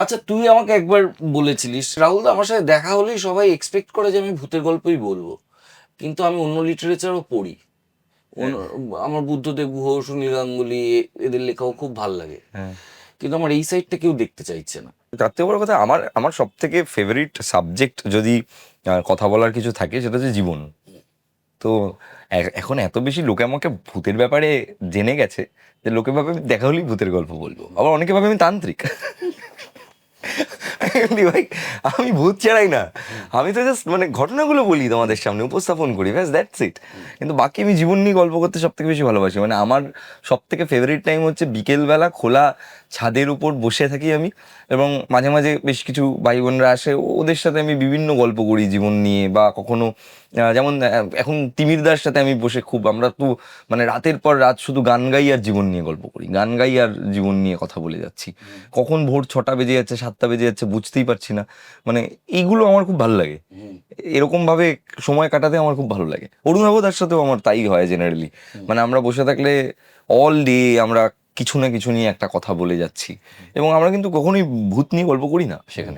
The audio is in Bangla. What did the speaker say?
আচ্ছা তুই আমাকে একবার বলেছিলিস রাহুল আমার সাথে দেখা হলেই সবাই এক্সপেক্ট করে যে আমি ভূতের গল্পই বলব। কিন্তু আমি অন্য লিটারেচারও পড়ি। আমার বুদ্ধদেব গুহ সুনীল গাঙ্গুলি এদের লেখাও খুব ভালো লাগে। হ্যাঁ। কিন্তু আমার এই সাইডটা কেউ দেখতে চাইছে না। তার থেকে বড় কথা আমার আমার সব থেকে ফেভারিট সাবজেক্ট যদি কথা বলার কিছু থাকে সেটা হচ্ছে জীবন। তো এখন এত বেশি লোকে আমাকে ভূতের ব্যাপারে জেনে গেছে যে লোকে ভাবে আমি দেখা হলেই ভূতের গল্প বলব। আবার অনেকে ভাবে আমি তান্ত্রিক। ভাই আমি ভূত ছাড়াই না। আমি তো জাস্ট মানে ঘটনাগুলো বলি তোমাদের সামনে, উপস্থাপন করি, ব্যাস দ্যাটস ইট কিন্তু বাকি আমি জীবন নিয়ে গল্প করতে সব থেকে বেশি ভালোবাসি। মানে আমার সব থেকে ফেভারিট টাইম হচ্ছে বিকেলবেলা খোলা ছাদের উপর বসে থাকি আমি, এবং মাঝে মাঝে বেশ কিছু ভাই বোনরা আসে। ওদের সাথে আমি বিভিন্ন গল্প করি জীবন নিয়ে, বা কখনো যেমন এখন তিমিরদার সাথে আমি বসে খুব, আমরা তো মানে রাতের পর রাত শুধু গান গাই আর জীবন নিয়ে গল্প করি। গান গাই আর জীবন নিয়ে কথা বলে যাচ্ছি। কখন ভোর ছটা বেজে যাচ্ছে সাতটা বেজে যাচ্ছে বুঝতেই পারছি না। মানে এইগুলো আমার খুব ভালো লাগে। এরকম ভাবে সময় কাটাতে আমার খুব ভালো লাগে। অরুণাবদার সাথেও আমার তাই হয় জেনারেলি মানে আমরা বসে থাকলে অল ডে আমরা কিছু না কিছু নিয়ে একটা কথা বলে যাচ্ছি। এবং আমরা কিন্তু কখনোই ভূত নিয়ে গল্প করি না সেখানে।